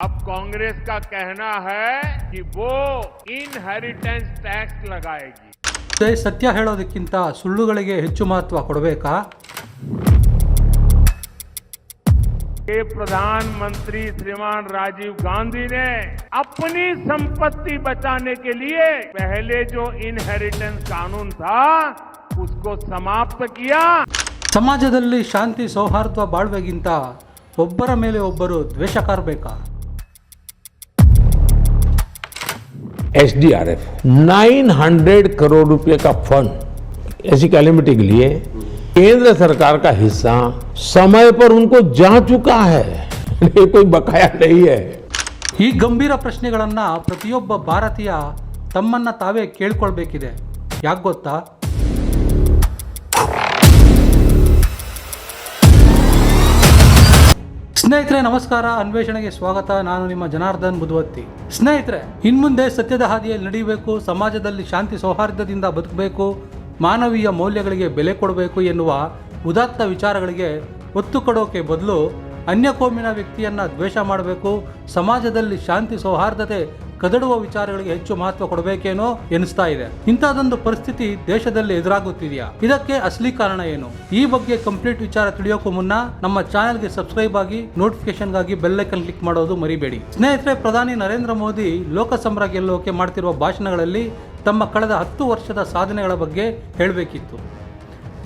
अब कांग्रेस का कहना है कि वो इनहेरिटेंस टैक्स लगाएगी ಅದೇ ಸತ್ಯ ಹೇಳೋದಕ್ಕಿಂತ ಸುಳ್ಳುಗಳಿಗೆ ಹೆಚ್ಚು ಮಹತ್ವ ಕೊಡಬೇಕಾ ये प्रधानमंत्री श्रीमान राजीव गांधी ने अपनी संपत्ति बचाने के लिए पहले जो इनहेरिटेंस कानून था उसको समाप्त किया ಸಮಾಜದಲ್ಲಿ ಶಾಂತಿ ಸೌಹಾರ್ದ ಬಾಳ್ವೆಗಿಂತ ಒಬ್ಬರ ಮೇಲೆ ಒಬ್ಬರು ದ್ವೇಷ ಕಾರ್ಬೇಕಾ S D R F nine hundred crore रुपए का फंड ऐसी कैलेमिटी के लिए केंद्र सरकार का हिस्सा समय पर उनको जा चुका है ये कोई बकाया नहीं है ಈ ಗಂಭೀರ ಪ್ರಶ್ನೆಗಳನ್ನು ಪ್ರತಿಯೊಬ್ಬ ಭಾರತೀಯ ತಮ್ಮನ್ನ ತಾವೇ ಕೇಳ್ಕೊಳ್ಬೇಕಿದೆ ಯಾಕೆ ಗೊತ್ತಾ ಸ್ನೇಹಿತರೆ, ನಮಸ್ಕಾರ. ಅನ್ವೇಷಣೆಗೆ ಸ್ವಾಗತ. ನಾನು ನಿಮ್ಮ ಜನಾರ್ದನ್ ಬುದ್ವತ್ತಿ ಸ್ನೇಹಿತರೆ, ಇನ್ಮುಂದೆ ಸತ್ಯದ ಹಾದಿಯಲ್ಲಿ ನಡೆಯಬೇಕು, ಸಮಾಜದಲ್ಲಿ ಶಾಂತಿ ಸೌಹಾರ್ದದಿಂದ ಬದುಕಬೇಕು, ಮಾನವೀಯ ಮೌಲ್ಯಗಳಿಗೆ ಬೆಲೆ ಕೊಡಬೇಕು ಎನ್ನುವ ಉದಾತ್ತ ವಿಚಾರಗಳಿಗೆ ಒತ್ತು ಕೊಡೋಕೆ ಬದಲು ಅನ್ಯ ಕೋಮಿನ ವ್ಯಕ್ತಿಯನ್ನ ದ್ವೇಷ ಮಾಡಬೇಕು, ಸಮಾಜದಲ್ಲಿ ಶಾಂತಿ ಸೌಹಾರ್ದತೆ ಕದಡುವ ವಿಚಾರಗಳಿಗೆ ಹೆಚ್ಚು ಮಹತ್ವ ಕೊಡಬೇಕೇನೋ ಎನಿಸ್ತಾ ಇದೆ. ಇಂಥದೊಂದು ಪರಿಸ್ಥಿತಿ ದೇಶದಲ್ಲಿ ಎದುರಾಗುತ್ತಿದೆಯಾ? ಇದಕ್ಕೆ ಅಸಲಿ ಕಾರಣ ಏನು? ಈ ಬಗ್ಗೆ ಕಂಪ್ಲೀಟ್ ವಿಚಾರ ತಿಳಿಯೋಕ್ಕೂ ಮುನ್ನ ನಮ್ಮ ಚಾನೆಲ್ಗೆ ಸಬ್ಸ್ಕ್ರೈಬ್ ಆಗಿ ನೋಟಿಫಿಕೇಶನ್ಗಾಗಿ ಬೆಲ್ಲೈಕನ್ ಕ್ಲಿಕ್ ಮಾಡೋದು ಮರಿಬೇಡಿ. ಸ್ನೇಹಿತರೆ, ಪ್ರಧಾನಿ ನರೇಂದ್ರ ಮೋದಿ ಲೋಕಸಭಾ ಗೆಲ್ಲೋಕೆ ಮಾಡ್ತಿರುವ ಭಾಷಣಗಳಲ್ಲಿ ತಮ್ಮ ಕಳೆದ ಹತ್ತು ವರ್ಷದ ಸಾಧನೆಗಳ ಬಗ್ಗೆ ಹೇಳಬೇಕಿತ್ತು.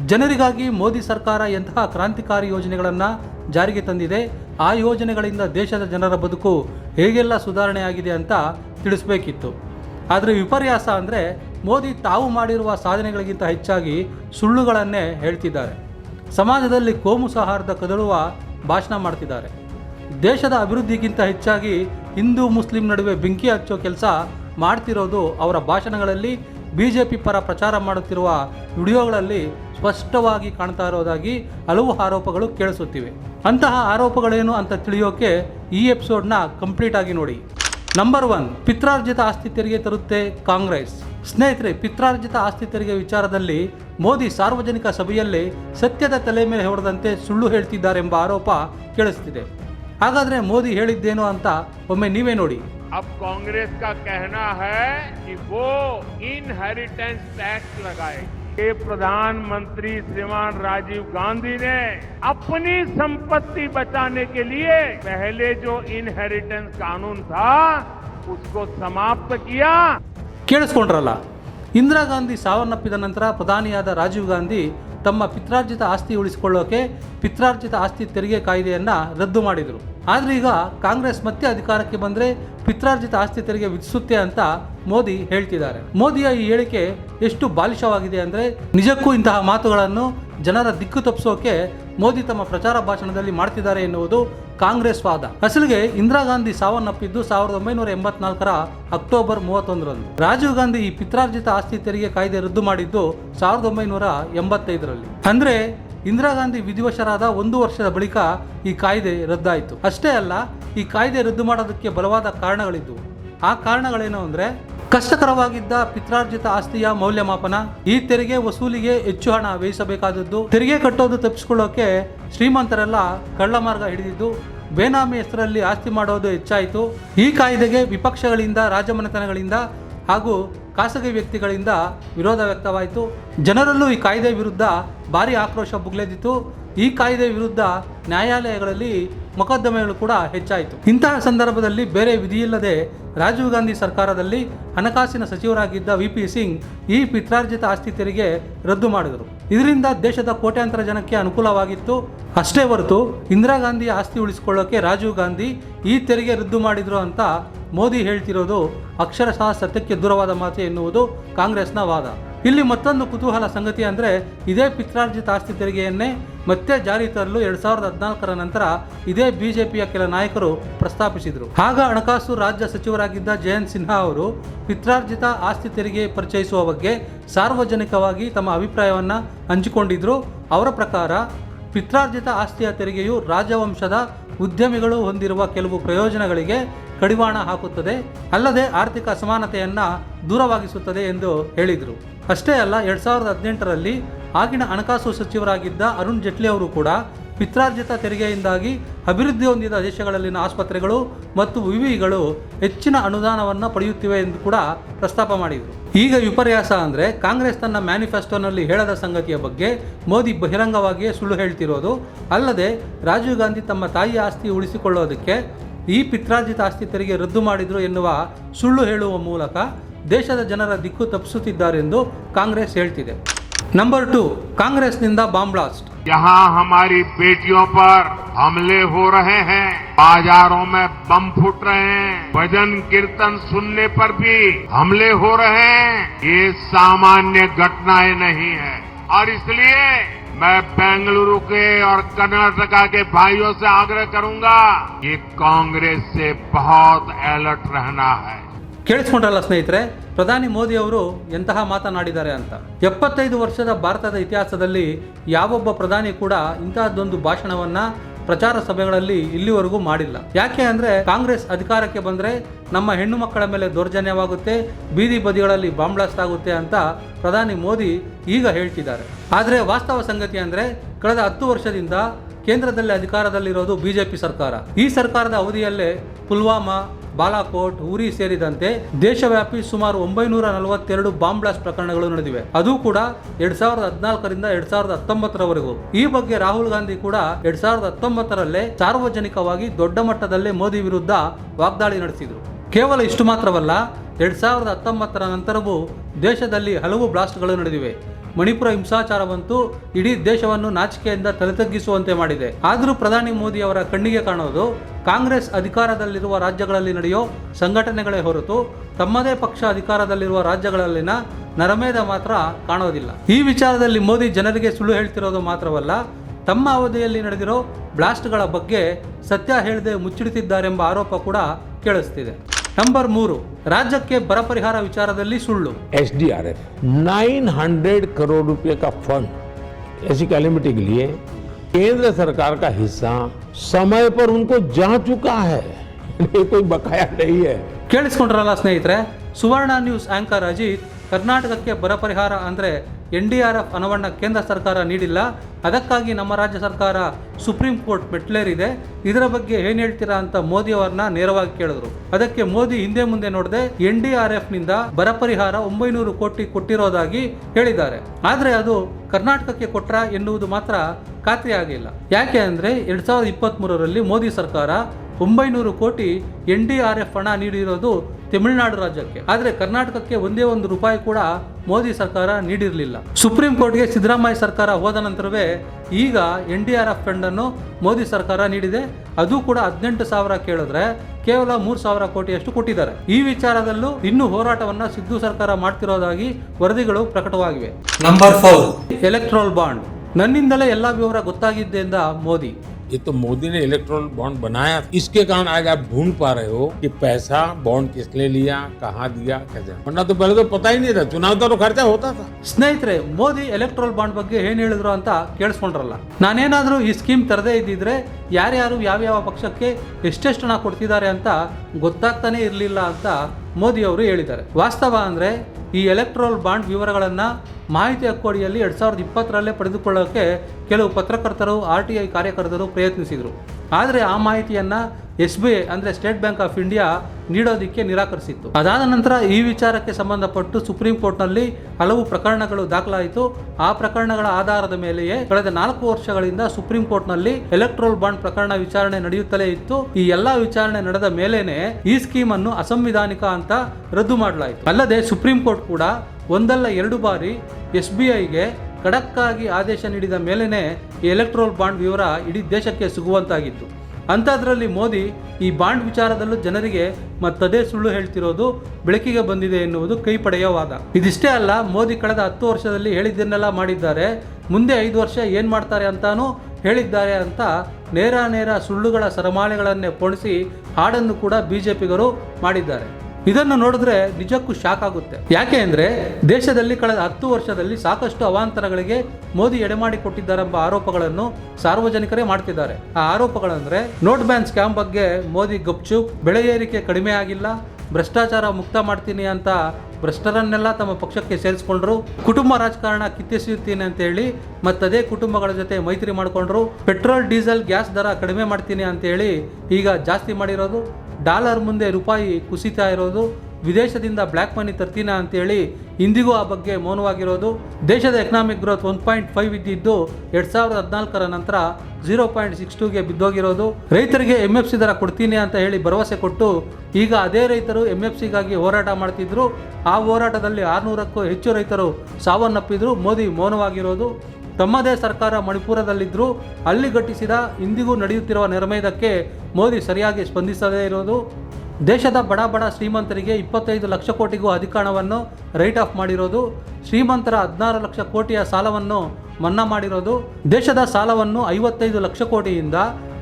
ಜನರಿಗಾಗಿ ಮೋದಿ ಸರ್ಕಾರ ಎಂತಹ ಕ್ರಾಂತಿಕಾರಿ ಯೋಜನೆಗಳನ್ನು ಜಾರಿಗೆ ತಂದಿದೆ ಆ ಯೋಜನೆಗಳಿಂದ ದೇಶದ ಜನರ ಬದುಕು ಹೇಗೆಲ್ಲ ಸುಧಾರಣೆ ಆಗಿದೆ ಅಂತ ತಿಳಿಸ್ಬೇಕಿತ್ತು. ಆದರೆ ವಿಪರ್ಯಾಸ ಅಂದರೆ ಮೋದಿ ತಾವು ಮಾಡಿರುವ ಸಾಧನೆಗಳಿಗಿಂತ ಹೆಚ್ಚಾಗಿ ಸುಳ್ಳುಗಳನ್ನೇ ಹೇಳ್ತಿದ್ದಾರೆ. ಸಮಾಜದಲ್ಲಿ ಕೋಮು ಸೌಹಾರ್ದ ಕದಳುವ ಭಾಷಣ ಮಾಡ್ತಿದ್ದಾರೆ. ದೇಶದ ಅಭಿವೃದ್ಧಿಗಿಂತ ಹೆಚ್ಚಾಗಿ ಹಿಂದೂ ಮುಸ್ಲಿಂ ನಡುವೆ ಬೆಂಕಿ ಹಚ್ಚೋ ಕೆಲಸ ಮಾಡ್ತಿರೋದು ಅವರ ಭಾಷಣಗಳಲ್ಲಿ ಬಿಜೆಪಿ ಪರ ಪ್ರಚಾರ ಮಾಡುತ್ತಿರುವ ವಿಡಿಯೋಗಳಲ್ಲಿ ಸ್ಪಷ್ಟವಾಗಿ ಕಾಣ್ತಾ ಇರೋದಾಗಿ ಹಲವು ಆರೋಪಗಳು ಕೇಳಿಸುತ್ತಿವೆ. ಅಂತಹ ಆರೋಪಗಳೇನು ಅಂತ ತಿಳಿಯೋಕೆ ಈ ಎಪಿಸೋಡ್ನ ಕಂಪ್ಲೀಟ್ ಆಗಿ ನೋಡಿ. ನಂಬರ್ ಒನ್, ಪಿತ್ರಾರ್ಜಿತ ಆಸ್ತಿ ತೆರಿಗೆ ತರುತ್ತೆ ಕಾಂಗ್ರೆಸ್. ಸ್ನೇಹಿತರೆ, ಪಿತ್ರಾರ್ಜಿತ ಆಸ್ತಿ ತೆರಿಗೆ ವಿಚಾರದಲ್ಲಿ ಮೋದಿ ಸಾರ್ವಜನಿಕ ಸಭೆಯಲ್ಲಿ ಸತ್ಯದ ತಲೆ ಮೇಲೆ ಹೊಡೆದಂತೆ ಸುಳ್ಳು ಹೇಳ್ತಿದ್ದಾರೆಂಬ ಆರೋಪ ಕೇಳಿಸ್ತಿದೆ. ಹಾಗಾದರೆ ಮೋದಿ ಹೇಳಿದ್ದೇನು ಅಂತ ಒಮ್ಮೆ ನೀವೇ ನೋಡಿ. अब कांग्रेस का कहना है कि वो इनहेरिटेंस टैक्स लगाएगी ये प्रधानमंत्री श्रीमान राजीव गांधी ने अपनी संपत्ति बचाने के लिए पहले जो इनहेरिटेंस कानून था उसको समाप्त किया ಕೇಳಿಸ್ಕೊಂಡ್ರಲ್ಲ ಇಂದಿರಾ ಗಾಂಧಿ ಸಾವನ್ನಪ್ಪಿದ ನಂತರ ಪ್ರಧಾನಿಯಾದ ರಾಜೀವ್ ಗಾಂಧಿ ತಮ್ಮ ಪಿತ್ರಾರ್ಜಿತ ಆಸ್ತಿ ಉಳಿಸಿಕೊಳ್ಳೋಕೆ ಪಿತ್ರಾರ್ಜಿತ ಆಸ್ತಿ ತೆರಿಗೆ ಕಾಯ್ದೆಯನ್ನ ರದ್ದು ಮಾಡಿದರು. ಆದರೆ ಈಗ ಕಾಂಗ್ರೆಸ್ ಮತ್ತೆ ಅಧಿಕಾರಕ್ಕೆ ಬಂದ್ರೆ ಪಿತ್ರಾರ್ಜಿತ ಆಸ್ತಿ ತೆರಿಗೆ ವಿಧಿಸುತ್ತೆ ಅಂತ ಮೋದಿ ಹೇಳ್ತಿದ್ದಾರೆ. ಮೋದಿಯ ಈ ಹೇಳಿಕೆ ಎಷ್ಟು ಬಾಲಿಶವಾಗಿದೆ ಅಂದ್ರೆ ನಿಜಕ್ಕೂ ಇಂತಹ ಮಾತುಗಳನ್ನು ಜನರ ದಿಕ್ಕು ತಪ್ಪಿಸೋಕೆ ಮೋದಿ ತಮ್ಮ ಪ್ರಚಾರ ಭಾಷಣದಲ್ಲಿ ಮಾಡ್ತಿದ್ದಾರೆ ಎನ್ನುವುದು ಕಾಂಗ್ರೆಸ್ ವಾದ. ಅಸಲಿಗೆ ಇಂದಿರಾ ಗಾಂಧಿ ಸಾವನ್ನಪ್ಪಿದ್ದು ಸಾವಿರದ ಒಂಬೈನೂರ ಎಂಬತ್ನಾಲ್ಕರ ಅಕ್ಟೋಬರ್ ಮೂವತ್ತೊಂದರಂದು ರಾಜೀವ್ ಗಾಂಧಿ ಈ ಪಿತ್ರಾರ್ಜಿತ ಆಸ್ತಿ ತೆರಿಗೆ ಕಾಯ್ದೆ ರದ್ದು ಮಾಡಿದ್ದು ಸಾವಿರದ ಒಂಬೈನೂರ ಎಂಬತ್ತೈದರಲ್ಲಿ. ಅಂದ್ರೆ ಇಂದಿರಾ ಗಾಂಧಿ ವಿಧಿವಶರಾದ ಒಂದು ವರ್ಷದ ಬಳಿಕ ಈ ಕಾಯ್ದೆ ರದ್ದಾಯಿತು. ಅಷ್ಟೇ ಅಲ್ಲ, ಈ ಕಾಯ್ದೆ ರದ್ದು ಮಾಡೋದಕ್ಕೆ ಬಲವಾದ ಕಾರಣಗಳಿದ್ದವು ಆ ಕಾರಣಗಳೇನು ಅಂದ್ರೆ ಕಷ್ಟಕರವಾಗಿದ್ದ ಪಿತ್ರಾರ್ಜಿತ ಆಸ್ತಿಯ ಮೌಲ್ಯಮಾಪನ, ಈ ತೆರಿಗೆ ವಸೂಲಿಗೆ ಹೆಚ್ಚು ಹಣ ವ್ಯಯಿಸಬೇಕಾದದ್ದು. ತೆರಿಗೆ ಕಟ್ಟೋದು ತಪ್ಪಿಸ್ಕೊಳ್ಳೋಕೆ ಶ್ರೀಮಂತರೆಲ್ಲ ಕಳ್ಳ ಮಾರ್ಗ ಹಿಡಿದಿದ್ದು, ಬೇನಾಮಿ ಹೆಸರಲ್ಲಿ ಆಸ್ತಿ ಮಾಡೋದು ಹೆಚ್ಚಾಯಿತು. ಈ ಕಾಯ್ದೆಗೆ ವಿಪಕ್ಷಗಳಿಂದ, ರಾಜಮನೆತನಗಳಿಂದ ಹಾಗೂ ಖಾಸಗಿ ವ್ಯಕ್ತಿಗಳಿಂದ ವಿರೋಧ ವ್ಯಕ್ತವಾಯಿತು. ಜನರಲ್ಲೂ ಈ ಕಾಯ್ದೆ ವಿರುದ್ಧ ಭಾರಿ ಆಕ್ರೋಶ ಬುಗ್ಲೆದಿತ್ತು ಈ ಕಾಯ್ದೆ ವಿರುದ್ಧ ನ್ಯಾಯಾಲಯಗಳಲ್ಲಿ ಮೊಕದ್ದಮೆಗಳು ಕೂಡ ಹೆಚ್ಚಾಯಿತು. ಇಂತಹ ಸಂದರ್ಭದಲ್ಲಿ ಬೇರೆ ವಿಧಿಯಿಲ್ಲದೆ ರಾಜೀವ್ ಗಾಂಧಿ ಸರ್ಕಾರದಲ್ಲಿ ಹಣಕಾಸಿನ ಸಚಿವರಾಗಿದ್ದ ವಿ ಪಿ ಸಿಂಗ್ ಈ ಪಿತ್ರಾರ್ಜಿತ ಆಸ್ತಿ ತೆರಿಗೆ ರದ್ದು ಮಾಡಿದರು. ಇದರಿಂದ ದೇಶದ ಕೋಟ್ಯಾಂತರ ಜನಕ್ಕೆ ಅನುಕೂಲವಾಗಿತ್ತು. ಅಷ್ಟೇ ಹೊರತು ಇಂದಿರಾ ಗಾಂಧಿ ಆಸ್ತಿ ಉಳಿಸಿಕೊಳ್ಳೋಕೆ ರಾಜೀವ್ ಗಾಂಧಿ ಈ ತೆರಿಗೆ ರದ್ದು ಮಾಡಿದ್ರು ಅಂತ ಮೋದಿ ಹೇಳ್ತಿರೋದು ಅಕ್ಷರಶಃ ಸತ್ಯಕ್ಕೆ ದೂರವಾದ ಮಾತು ಎನ್ನುವುದು ಕಾಂಗ್ರೆಸ್ನ ವಾದ. ಇಲ್ಲಿ ಮತ್ತೊಂದು ಕುತೂಹಲ ಸಂಗತಿ ಅಂದರೆ, ಇದೇ ಪಿತ್ರಾರ್ಜಿತ ಆಸ್ತಿ ತೆರಿಗೆಯನ್ನೇ ಮತ್ತೆ ಜಾರಿ ತರಲು ಎರಡ್ ಸಾವಿರದ ಹದಿನಾಲ್ಕರ ನಂತರ ಇದೇ ಬಿಜೆಪಿಯ ಕೆಲ ನಾಯಕರು ಪ್ರಸ್ತಾಪಿಸಿದರು. ಆಗ ಹಣಕಾಸು ರಾಜ್ಯ ಸಚಿವರಾಗಿದ್ದ ಜಯಂತ್ ಸಿನ್ಹಾ ಅವರು, ಪಿತ್ರಾರ್ಜಿತ ಆಸ್ತಿ ತೆರಿಗೆ ಪರಿಚಯಿಸುವ ಬಗ್ಗೆ ಸಾರ್ವಜನಿಕವಾಗಿ ತಮ್ಮ ಅಭಿಪ್ರಾಯವನ್ನು ಹಂಚಿಕೊಂಡಿದ್ರು. ಅವರ ಪ್ರಕಾರ ಪಿತ್ರಾರ್ಜಿತ ಆಸ್ತಿಯ ತೆರಿಗೆಯು ರಾಜವಂಶದ ಉದ್ಯಮಿಗಳು ಹೊಂದಿರುವ ಕೆಲವು ಪ್ರಯೋಜನಗಳಿಗೆ ಕಡಿವಾಣ ಹಾಕುತ್ತದೆ, ಅಲ್ಲದೆ ಆರ್ಥಿಕ ಅಸಮಾನತೆಯನ್ನು ದೂರವಾಗಿಸುತ್ತದೆ ಎಂದು ಹೇಳಿದರು. ಅಷ್ಟೇ ಅಲ್ಲ, ಎರಡು ಸಾವಿರದ ಹದಿನೆಂಟರಲ್ಲಿ ಆಗಿನ ಹಣಕಾಸು ಸಚಿವರಾಗಿದ್ದ ಅರುಣ್ ಜೇಟ್ಲಿ ಅವರು ಕೂಡ ಪಿತ್ರಾರ್ಜಿತ ತೆರಿಗೆಯಿಂದಾಗಿ ಅಭಿವೃದ್ಧಿ ಹೊಂದಿದ ದೇಶಗಳಲ್ಲಿನ ಆಸ್ಪತ್ರೆಗಳು ಮತ್ತು ವಿವಿಗಳು ಹೆಚ್ಚಿನ ಅನುದಾನವನ್ನು ಪಡೆಯುತ್ತಿವೆ ಎಂದು ಕೂಡ ಪ್ರಸ್ತಾಪ ಮಾಡಿದರು. ಈಗ ವಿಪರ್ಯಾಸ ಅಂದರೆ ಕಾಂಗ್ರೆಸ್ ತನ್ನ ಮ್ಯಾನಿಫೆಸ್ಟೋನಲ್ಲಿ ಹೇಳದ ಸಂಗತಿಯ ಬಗ್ಗೆ ಮೋದಿ ಬಹಿರಂಗವಾಗಿಯೇ ಸುಳ್ಳು ಹೇಳ್ತಿರೋದು. ಅಲ್ಲದೆ ರಾಜೀವ್ ಗಾಂಧಿ ತಮ್ಮ ತಾಯಿಯ ಆಸ್ತಿ ಉಳಿಸಿಕೊಳ್ಳೋದಕ್ಕೆ ಈ ಪಿತ್ರಾರ್ಜಿತ ಆಸ್ತಿ ತೆರಿಗೆ ರದ್ದು ಮಾಡಿದ್ರು ಎನ್ನುವ ಸುಳ್ಳು ಹೇಳುವ ಮೂಲಕ ದೇಶದ ಜನರ ದಿಕ್ಕು ತಪ್ಪಿಸುತ್ತಿದ್ದಾರೆಂದು ಕಾಂಗ್ರೆಸ್ ಹೇಳ್ತಿದೆ. ನಂಬರ್ ಟು ಕಾಂಗ್ರೆಸ್ನಿಂದ ಬಾಂಬ್ ಬ್ಲಾಸ್ಟ್ जहाँ हमारी बेटियों पर हमले हो रहे हैं। बाजारों में बम फूट रहे हैं। भजन कीर्तन सुनने पर भी हमले हो रहे हैं। ये सामान्य घटनाएँ नहीं है। और इसलिए मैं बेंगलुरु के और कर्नाटका के भाइयों से आग्रह करूँगा कि कांग्रेस से बहुत अलर्ट रहना है। ಕೇಳಿಸ್ಕೊಂಡ್ರಲ್ಲ ಸ್ನೇಹಿತರೆ, ಪ್ರಧಾನಿ ಮೋದಿ ಅವರು ಎಂತಹ ಮಾತನಾಡಿದ್ದಾರೆ ಅಂತ. ಎಪ್ಪತ್ತೈದು ವರ್ಷದ ಭಾರತದ ಇತಿಹಾಸದಲ್ಲಿ ಯಾವೊಬ್ಬ ಪ್ರಧಾನಿ ಕೂಡ ಇಂತಹದ್ದೊಂದು ಭಾಷಣವನ್ನ ಪ್ರಚಾರ ಸಭೆಗಳಲ್ಲಿ ಇಲ್ಲಿವರೆಗೂ ಮಾಡಿಲ್ಲ. ಯಾಕೆ ಅಂದ್ರೆ ಕಾಂಗ್ರೆಸ್ ಅಧಿಕಾರಕ್ಕೆ ಬಂದ್ರೆ ನಮ್ಮ ಹೆಣ್ಣು ಮಕ್ಕಳ ಮೇಲೆ ದೌರ್ಜನ್ಯವಾಗುತ್ತೆ, ಬೀದಿ ಬದಿಗಳಲ್ಲಿ ಬಾಂಬ್ಲಾಸ್ಟ್ ಆಗುತ್ತೆ ಅಂತ ಪ್ರಧಾನಿ ಮೋದಿ ಈಗ ಹೇಳ್ತಿದ್ದಾರೆ. ಆದರೆ ವಾಸ್ತವ ಸಂಗತಿ ಅಂದ್ರೆ ಕಳೆದ ಹತ್ತು ವರ್ಷದಿಂದ ಕೇಂದ್ರದಲ್ಲಿ ಅಧಿಕಾರದಲ್ಲಿರೋದು ಬಿಜೆಪಿ ಸರ್ಕಾರ. ಈ ಸರ್ಕಾರದ ಅವಧಿಯಲ್ಲೇ ಪುಲ್ವಾಮಾ ಬಾಲಾಕೋಟ್ ಉರಿ ಸೇರಿದಂತೆ ದೇಶವ್ಯಾಪಿ ಸುಮಾರು ಒಂಬೈನೂರ ನಲವತ್ತೆರಡು ಬಾಂಬ್ ಬ್ಲಾಸ್ಟ್ ಪ್ರಕರಣಗಳು ನಡೆದಿವೆ. ಅದು ಕೂಡ ಎರಡ್ ಸಾವಿರದ ಹದಿನಾಲ್ಕರಿಂದ ಎರಡ್ ಸಾವಿರದ ಹತ್ತೊಂಬತ್ತರವರೆಗೂ. ಈ ಬಗ್ಗೆ ರಾಹುಲ್ ಗಾಂಧಿ ಕೂಡ ಎರಡ್ ಸಾವಿರದ ಹತ್ತೊಂಬತ್ತರಲ್ಲೇ ಸಾರ್ವಜನಿಕವಾಗಿ ದೊಡ್ಡ ಮಟ್ಟದಲ್ಲೇ ಮೋದಿ ವಿರುದ್ಧ ವಾಗ್ದಾಳಿ ನಡೆಸಿದರು. ಕೇವಲ ಇಷ್ಟು ಮಾತ್ರವಲ್ಲ, ಎರಡ್ ಸಾವಿರದ ಹತ್ತೊಂಬತ್ತರ ನಂತರವೂ ದೇಶದಲ್ಲಿ ಹಲವು ಬ್ಲಾಸ್ಟ್ಗಳು ನಡೆದಿವೆ. ಮಣಿಪುರ ಹಿಂಸಾಚಾರವಂತೂ ಇಡೀ ದೇಶವನ್ನು ನಾಚಿಕೆಯಿಂದ ತಲೆತಗ್ಗಿಸುವಂತೆ ಮಾಡಿದೆ. ಆದರೂ ಪ್ರಧಾನಿ ಮೋದಿ ಅವರ ಕಣ್ಣಿಗೆ ಕಾಣೋದು ಕಾಂಗ್ರೆಸ್ ಅಧಿಕಾರದಲ್ಲಿರುವ ರಾಜ್ಯಗಳಲ್ಲಿ ನಡೆಯೋ ಸಂಘಟನೆಗಳೇ ಹೊರತು ತಮ್ಮದೇ ಪಕ್ಷ ಅಧಿಕಾರದಲ್ಲಿರುವ ರಾಜ್ಯಗಳಲ್ಲಿನ ನರಮೇಧ ಮಾತ್ರ ಕಾಣೋದಿಲ್ಲ ಈ ವಿಚಾರದಲ್ಲಿ ಮೋದಿ ಜನರಿಗೆ ಸುಳ್ಳು ಹೇಳ್ತಿರೋದು ಮಾತ್ರವಲ್ಲ ತಮ್ಮ ಅವಧಿಯಲ್ಲಿ ನಡೆದಿರೋ ಬ್ಲಾಸ್ಟ್ಗಳ ಬಗ್ಗೆ ಸತ್ಯ ಹೇಳದೆ ಮುಚ್ಚಿಡುತ್ತಿದ್ದಾರೆಂಬ ಆರೋಪ ಕೂಡ ಕೇಳಿಸ್ತಿದೆ ನಂಬರ್ ಮೂರು ರಾಜ್ಯಕ್ಕೆ ಬರ ಪರಿಹಾರ ವಿಚಾರದಲ್ಲಿ ಸುಳ್ಳು S D R F nine hundred crore रुपए का फंड ऐसी कैलेमिटी के लिए केंद्र सरकार का हिस्सा समय पर उनको जा चुका है ये कोई बकाया नहीं है ಕೇಳಿಸ್ಕೊಂಡ್ರಲ್ಲ ಸ್ನೇಹಿತರೆ ಸುವರ್ಣ ನ್ಯೂಸ್ ಆಂಕರ್ ಅಜಿತ್ ಕರ್ನಾಟಕಕ್ಕೆ ಬರ ಪರಿಹಾರ ಅಂದರೆ ಎನ್ ಡಿ ಆರ್ ಎಫ್ ಹಣವನ್ನು ಕೇಂದ್ರ ಸರ್ಕಾರ ನೀಡಿಲ್ಲ ಅದಕ್ಕಾಗಿ ನಮ್ಮ ರಾಜ್ಯ ಸರ್ಕಾರ ಸುಪ್ರೀಂ ಕೋರ್ಟ್ ಮೆಟ್ಲೇರಿದೆ ಇದರ ಬಗ್ಗೆ ಏನು ಹೇಳ್ತೀರಾ ಅಂತ ಮೋದಿ ಅವರನ್ನ ನೇರವಾಗಿ ಕೇಳಿದ್ರು ಅದಕ್ಕೆ ಮೋದಿ ಹಿಂದೆ ಮುಂದೆ ನೋಡದೆ ಎನ್ ಡಿ ಆರ್ ಎಫ್ ನಿಂದ ಬರ ಪರಿಹಾರ ಒಂಬೈನೂರು ಕೋಟಿ ಕೊಟ್ಟಿರೋದಾಗಿ ಹೇಳಿದ್ದಾರೆ ಆದರೆ ಅದು ಕರ್ನಾಟಕಕ್ಕೆ ಕೊಟ್ರ ಎನ್ನುವುದು ಮಾತ್ರ ಖಾತ್ರಿ ಆಗಿಲ್ಲ. ಯಾಕೆ ಅಂದರೆ ಎರಡು ಸಾವಿರದ ಇಪ್ಪತ್ತ್ಮೂರರಲ್ಲಿ ಮೋದಿ ಸರ್ಕಾರ ಒಂಬೈನೂರು ಕೋಟಿ ಎನ್ ಡಿ ಆರ್ ಎಫ್ ಹಣ ನೀಡಿರೋದು ತಮಿಳುನಾಡು ರಾಜ್ಯಕ್ಕೆ. ಆದರೆ ಕರ್ನಾಟಕಕ್ಕೆ ಒಂದೇ ಒಂದು ರೂಪಾಯಿ ಕೂಡ ಮೋದಿ ಸರ್ಕಾರ ನೀಡಿರಲಿಲ್ಲ. ಸುಪ್ರೀಂ ಕೋರ್ಟ್ಗೆ ಸಿದ್ದರಾಮಯ್ಯ ಸರ್ಕಾರ ಹೋದ ನಂತರವೇ ಈಗ N D R F fund ಅನ್ನು ಮೋದಿ ಸರ್ಕಾರ ನೀಡಿದೆ. ಅದು ಕೂಡ ಹದಿನೆಂಟು ಸಾವಿರ ಕೇಳಿದ್ರೆ ಕೇವಲ ಮೂರು ಸಾವಿರ ಕೋಟಿಯಷ್ಟು ಕೊಟ್ಟಿದ್ದಾರೆ. ಈ ವಿಚಾರದಲ್ಲೂ ಇನ್ನೂ ಹೋರಾಟವನ್ನ ಸಿದ್ದು ಸರ್ಕಾರ ಮಾಡ್ತಿರೋದಾಗಿ ವರದಿಗಳು ಪ್ರಕಟವಾಗಿವೆ. ನಂಬರ್ ಫೋರ್ ಎಲೆಕ್ಟ್ರೋಲ್ ಬಾಂಡ್ ನನ್ನಿಂದಲೇ ಎಲ್ಲ ವಿವರ ಗೊತ್ತಾಗಿದ್ದೆ ಎಂದ ಮೋದಿ ये तो मोदी ने इलेक्ट्रॉनिक बॉन्ड बनाया इसके कारण आज आप ढूंढ पा रहे हो कि पैसा बॉन्ड किसने लिया कहाँ दिया कैसे वरना तो पहले तो पता ही नहीं था चुनाव का तो खर्चा होता था ಸ್ನೇಹಿತರೆ ಮೋದಿ ಎಲೆಕ್ಟ್ರೋಲ್ ಬಾಂಡ್ ಬಗ್ಗೆ ಏನ್ ಹೇಳಿದ್ರು ಅಂತ ಕೇಳಿಸ್ಕೊಂಡ್ರಲ್ಲ ನಾನೇನಾದ್ರೂ ಈ ಸ್ಕೀಮ್ ತರದೇ ಇದ್ದಿದ್ರೆ ಯಾರ್ಯಾರು ಯಾವ್ಯಾವ ಪಕ್ಷಕ್ಕೆ ಎಷ್ಟೆಷ್ಟು ಹಣ ಕೊಡ್ತಿದ್ದಾರೆ ಅಂತ ಗೊತ್ತಾಗ್ತಾನೆ ಇರಲಿಲ್ಲ ಅಂತ ಮೋದಿ ಅವರು ಹೇಳಿದ್ದಾರೆ. ವಾಸ್ತವ ಅಂದರೆ ಈ ಎಲೆಕ್ಟ್ರೋಲ್ ಬಾಂಡ್ ವಿವರಗಳನ್ನು ಮಾಹಿತಿ ಹಕ್ಕೋಡಿಯಲ್ಲಿ ಎರಡು ಸಾವಿರದ ಇಪ್ಪತ್ತರಲ್ಲೇ ಪಡೆದುಕೊಳ್ಳೋಕೆ ಕೆಲವು ಪತ್ರಕರ್ತರು ಆರ್ ಟಿ ಐ ಕಾರ್ಯಕರ್ತರು ಪ್ರಯತ್ನಿಸಿದರು. ಆದರೆ ಆ ಮಾಹಿತಿಯನ್ನು ಎಸ್ ಬಿ ಐ ಅಂದರೆ ಸ್ಟೇಟ್ ಬ್ಯಾಂಕ್ ಆಫ್ ಇಂಡಿಯಾ ನೀಡೋದಕ್ಕೆ ನಿರಾಕರಿಸಿತ್ತು. ಅದಾದ ನಂತರ ಈ ವಿಚಾರಕ್ಕೆ ಸಂಬಂಧಪಟ್ಟು ಸುಪ್ರೀಂ ಕೋರ್ಟ್ನಲ್ಲಿ ಹಲವು ಪ್ರಕರಣಗಳು ದಾಖಲಾಯಿತು. ಆ ಪ್ರಕರಣಗಳ ಆಧಾರದ ಮೇಲೆಯೇ ಕಳೆದ ನಾಲ್ಕು ವರ್ಷಗಳಿಂದ ಸುಪ್ರೀಂ ಕೋರ್ಟ್ನಲ್ಲಿ ಎಲೆಕ್ಟ್ರೋಲ್ ಬಾಂಡ್ ಪ್ರಕರಣ ವಿಚಾರಣೆ ನಡೆಯುತ್ತಲೇ ಇತ್ತು. ಈ ಎಲ್ಲ ವಿಚಾರಣೆ ನಡೆದ ಮೇಲೇನೆ ಈ ಸ್ಕೀಮ್ ಅನ್ನು ಅಸಂವಿಧಾನಿಕ ಅಂತ ರದ್ದು ಮಾಡಲಾಯಿತು. ಅಲ್ಲದೆ ಸುಪ್ರೀಂ ಕೋರ್ಟ್ ಕೂಡ ಒಂದಲ್ಲ ಎರಡು ಬಾರಿ ಎಸ್ ಬಿ ಐಗೆ ಖಡಕ್ಕಾಗಿ ಆದೇಶ ನೀಡಿದ ಮೇಲೇನೆ ಈ ಎಲೆಕ್ಟ್ರೋಲ್ ಬಾಂಡ್ ವಿವರ ಇಡೀ ದೇಶಕ್ಕೆ ಸಿಗುವಂತಾಗಿತ್ತು. ಅಂಥದ್ರಲ್ಲಿ ಮೋದಿ ಈ ಬಾಂಡ್ ವಿಚಾರದಲ್ಲೂ ಜನರಿಗೆ ಮತ್ತದೇ ಸುಳ್ಳು ಹೇಳ್ತಿರೋದು, ಬೆಳಕಿಗೆ ಬಂದಿದೆ ಎನ್ನುವುದು ಕೈಪಡೆಯ ವಾದ. ಇದಿಷ್ಟೇ ಅಲ್ಲ, ಮೋದಿ ಕಳೆದ ಹತ್ತು ವರ್ಷದಲ್ಲಿ ಹೇಳಿದ್ದನ್ನೆಲ್ಲ ಮಾಡಿದ್ದಾರೆ. ಮುಂದೆ ಐದು ವರ್ಷ ಏನು ಮಾಡ್ತಾರೆ ಅಂತಾನೂ ಹೇಳಿದ್ದಾರೆ ಅಂತ ನೇರ ನೇರ ಸುಳ್ಳುಗಳ ಸರಮಾಲೆಗಳನ್ನೇ ಪೋಣಿಸಿ ಹಾಡನ್ನು ಕೂಡ ಬಿಜೆಪಿಗರು ಮಾಡಿದ್ದಾರೆ. ಇದನ್ನು ನೋಡಿದ್ರೆ ನಿಜಕ್ಕೂ ಶಾಕ್ ಆಗುತ್ತೆ. ಯಾಕೆ ಅಂದರೆ ದೇಶದಲ್ಲಿ ಕಳೆದ ಹತ್ತು ವರ್ಷದಲ್ಲಿ ಸಾಕಷ್ಟು ಅವಾಂತರಗಳಿಗೆ ಮೋದಿ ಎಡೆಮಾಡಿ ಕೊಟ್ಟಿದ್ದಾರೆಂಬ ಆರೋಪಗಳನ್ನು ಸಾರ್ವಜನಿಕರೇ ಮಾಡ್ತಿದ್ದಾರೆ. ಆ ಆರೋಪಗಳಂದ್ರೆ ನೋಟ್ ಬ್ಯಾನ್ ಸ್ಕ್ಯಾಮ್ ಬಗ್ಗೆ ಮೋದಿ ಗಪ್ಚುಪ್ ಬೆಳೆ ಏರಿಕೆ ಕಡಿಮೆ ಆಗಿಲ್ಲ, ಭ್ರಷ್ಟಾಚಾರ ಮುಕ್ತ ಮಾಡ್ತೀನಿ ಅಂತ ಭ್ರಷ್ಟರನ್ನೆಲ್ಲ ತಮ್ಮ ಪಕ್ಷಕ್ಕೆ ಸೇರಿಸ್ಕೊಂಡ್ರು, ಕುಟುಂಬ ರಾಜಕಾರಣ ಕಿತ್ತೆಸೆಯುತ್ತೀನಿ ಅಂತ ಹೇಳಿ ಮತ್ತದೇ ಕುಟುಂಬಗಳ ಜೊತೆ ಮೈತ್ರಿ ಮಾಡಿಕೊಂಡ್ರು, ಪೆಟ್ರೋಲ್, ಡೀಸೆಲ್, ಗ್ಯಾಸ್ ದರ ಕಡಿಮೆ ಮಾಡ್ತೀನಿ ಅಂತ ಹೇಳಿ ಈಗ ಜಾಸ್ತಿ ಮಾಡಿರೋದು ಡಾಲರ್ ಮುಂದೆ ರೂಪಾಯಿ ಕುಸಿತಾ ಇರೋದು, ವಿದೇಶದಿಂದ ಬ್ಲ್ಯಾಕ್ ಮನಿ ತರ್ತೀನ ಅಂತೇಳಿ ಇಂದಿಗೂ ಆ ಬಗ್ಗೆ ಮೌನವಾಗಿರೋದು. ದೇಶದ economic growth one point five ಇದ್ದಿದ್ದು ಎರಡು ಸಾವಿರದ ಹದಿನಾಲ್ಕರ ನಂತರ ಜೀರೋ ಪಾಯಿಂಟ್ ಸಿಕ್ಸ್ ಟೂಗೆ ಬಿದ್ದೋಗಿರೋದು. ರೈತರಿಗೆ ಎಂ ಎಫ್ ಸಿ ದರ ಕೊಡ್ತೀನಿ ಅಂತ ಹೇಳಿ ಭರವಸೆ ಕೊಟ್ಟು ಈಗ ಅದೇ ರೈತರು ಎಂ ಎಫ್ ಸಿಗಾಗಿ ಹೋರಾಟ ಮಾಡ್ತಿದ್ರು. ಆ ಹೋರಾಟದಲ್ಲಿ ಆರುನೂರಕ್ಕೂ ಹೆಚ್ಚು ರೈತರು ಸಾವನ್ನಪ್ಪಿದ್ರು. ಮೋದಿ ಮೌನವಾಗಿರೋದು. ತಮ್ಮದೇ ಸರ್ಕಾರ ಮಣಿಪುರದಲ್ಲಿದ್ದರೂ ಅಲ್ಲಿ ಘಟಿಸಿದ ಇಂದಿಗೂ ನಡೆಯುತ್ತಿರುವ ನಿರ್ಮೇಧಕ್ಕೆ ಮೋದಿ ಸರಿಯಾಗಿ ಸ್ಪಂದಿಸದೇ ಇರೋದು. ದೇಶದ ಬಡ ಬಡ ಶ್ರೀಮಂತರಿಗೆ ಇಪ್ಪತ್ತೈದು ಲಕ್ಷ ಕೋಟಿಗೂ ಅಧಿಕ ಹಣವನ್ನು ರೈಟ್ ಆಫ್ ಮಾಡಿರೋದು. ಶ್ರೀಮಂತರ ಹದಿನಾರು ಲಕ್ಷ ಕೋಟಿಯ ಸಾಲವನ್ನು ಮನ್ನಾ ಮಾಡಿರೋದು. ದೇಶದ ಸಾಲವನ್ನು ಐವತ್ತೈದು ಲಕ್ಷ ಕೋಟಿಯಿಂದ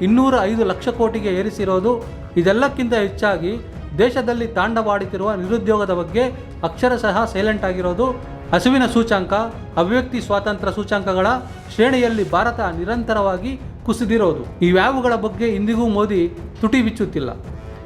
ಇನ್ನೂರ ಐದು ಲಕ್ಷ ಕೋಟಿಗೆ ಏರಿಸಿರೋದು. ಇದೆಲ್ಲಕ್ಕಿಂತ ಹೆಚ್ಚಾಗಿ ದೇಶದಲ್ಲಿ ತಾಂಡವಾಡುತ್ತಿರುವ ನಿರುದ್ಯೋಗದ ಬಗ್ಗೆ ಅಕ್ಷರಶಃ ಸೈಲೆಂಟ್ ಆಗಿರೋದು. ಹಸುವಿನ ಸೂಚಾಂಕ ಅಭಿವ್ಯಕ್ತಿ ಸ್ವಾತಂತ್ರ್ಯ ಸೂಚಾಂಕಗಳ ಶ್ರೇಣಿಯಲ್ಲಿ ಭಾರತ ನಿರಂತರವಾಗಿ ಕುಸಿದಿರೋದು. ಇವ್ಯಾವುಗಳ ಬಗ್ಗೆ ಇಂದಿಗೂ ಮೋದಿ ತುಟಿ ಬಿಚ್ಚುತ್ತಿಲ್ಲ.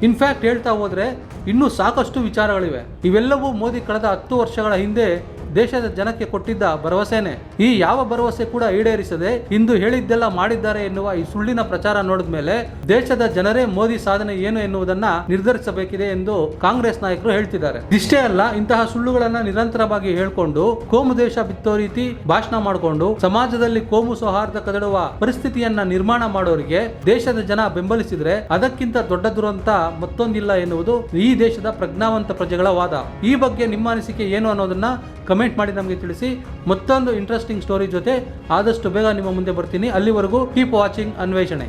ಇನ್ಫ್ಯಾಕ್ಟ್ ಹೇಳ್ತಾ ಹೋದರೆ ಇನ್ನೂ ಸಾಕಷ್ಟು ವಿಚಾರಗಳಿವೆ. ಇವೆಲ್ಲವೂ ಮೋದಿ ಕಳೆದ ಹತ್ತು ವರ್ಷಗಳ ಹಿಂದೆ ದೇಶದ ಜನಕ್ಕೆ ಕೊಟ್ಟಿದ್ದ ಭರವಸೆನೆ. ಈ ಯಾವ ಭರವಸೆ ಕೂಡ ಈಡೇರಿಸದೆ ಇಂದು ಹೇಳಿದ್ದೆಲ್ಲ ಮಾಡಿದ್ದಾರೆ ಎನ್ನುವ ಈ ಸುಳ್ಳಿನ ಪ್ರಚಾರ ನೋಡಿದ ಮೇಲೆ ದೇಶದ ಜನರೇ ಮೋದಿ ಸಾಧನೆ ಏನು ಎನ್ನುವುದನ್ನ ನಿರ್ಧರಿಸಬೇಕಿದೆ ಎಂದು ಕಾಂಗ್ರೆಸ್ ನಾಯಕರು ಹೇಳ್ತಿದ್ದಾರೆ. ಇಷ್ಟೇ ಅಲ್ಲ, ಇಂತಹ ಸುಳ್ಳುಗಳನ್ನ ನಿರಂತರವಾಗಿ ಹೇಳ್ಕೊಂಡು, ಕೋಮು ದೇಶ ಬಿತ್ತೋ ರೀತಿ ಭಾಷಣ ಮಾಡಿಕೊಂಡು, ಸಮಾಜದಲ್ಲಿ ಕೋಮು ಸೌಹಾರ್ದ ಕದಡುವ ಪರಿಸ್ಥಿತಿಯನ್ನ ನಿರ್ಮಾಣ ಮಾಡೋರಿಗೆ ದೇಶದ ಜನ ಬೆಂಬಲಿಸಿದ್ರೆ ಅದಕ್ಕಿಂತ ದೊಡ್ಡ ದುರಂತ ಮತ್ತೊಂದಿಲ್ಲ ಎನ್ನುವುದು ಈ ದೇಶದ ಪ್ರಜ್ಞಾವಂತ ಪ್ರಜೆಗಳ ವಾದ. ಈ ಬಗ್ಗೆ ನಿಮ್ಮ ಅನಿಸಿಕೆ ಏನು ಅನ್ನೋದನ್ನ ಕಮೆಂಟ್ ಮಾಡಿ ನಮಗೆ ತಿಳಿಸಿ. ಮತ್ತೊಂದು ಇಂಟ್ರೆಸ್ಟಿಂಗ್ ಸ್ಟೋರಿ ಜೊತೆ ಆದಷ್ಟು ಬೇಗ ನಿಮ್ಮ ಮುಂದೆ ಬರ್ತೀನಿ. ಅಲ್ಲಿವರೆಗೂ ಕೀಪ್ ವಾಚಿಂಗ್ ಅನ್ವೇಷಣೆ.